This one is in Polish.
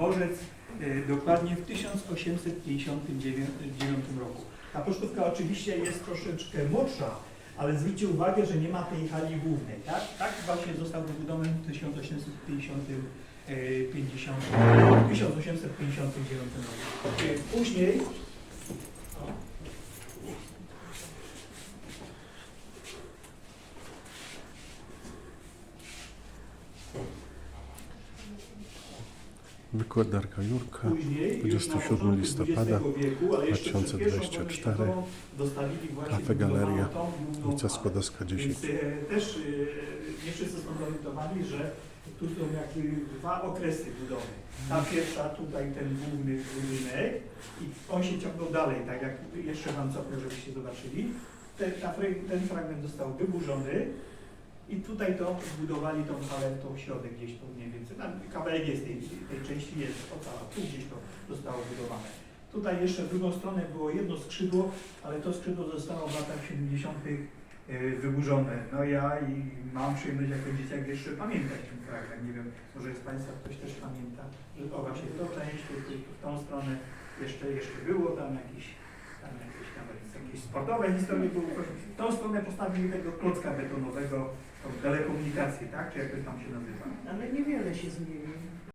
dworzec e, dokładnie w 1859 roku. Ta pocztówka oczywiście jest troszeczkę młodsza, ale zwróćcie uwagę, że nie ma tej hali głównej. Tak, tak właśnie został wybudowany w 1850, e, 50, 1859 roku. E, Później Wykładarka Jurka. Później, już na 27 początku listopada XX wieku, ale jeszcze przed pierwszą wojną 2024, światową dostawili właśnie Kafe Galeria, ulica. Skłodowska 10. Więc e, też e, nie wszyscy są zorientowani, że tu są jakby dwa okresy budowy. Ta pierwsza, tutaj ten główny budynek i on się ciągnął dalej, tak jak jeszcze Wam cofnę, żebyście zobaczyli. Ten, ten fragment został wyburzony i tutaj to zbudowali tą halę, tą środek gdzieś tu mniej więcej. Tam kawałek jest tej, tej części, jest ocala, tu gdzieś to zostało budowane. Tutaj jeszcze w drugą stronę było jedno skrzydło, ale to skrzydło zostało w latach 70. e, wyburzone. No ja i mam przyjemność jako dzieciak jeszcze pamiętać ten fragment. Nie wiem, może z Państwa ktoś też pamięta, że o właśnie to część, w tą stronę jeszcze, jeszcze było tam jakieś, tam jakieś nawet jakieś sportowe historie były. W tą stronę postawili tego klocka betonowego, tą telekomunikację, tak? Czy jak to tam się nazywa? Ale niewiele się zmieni.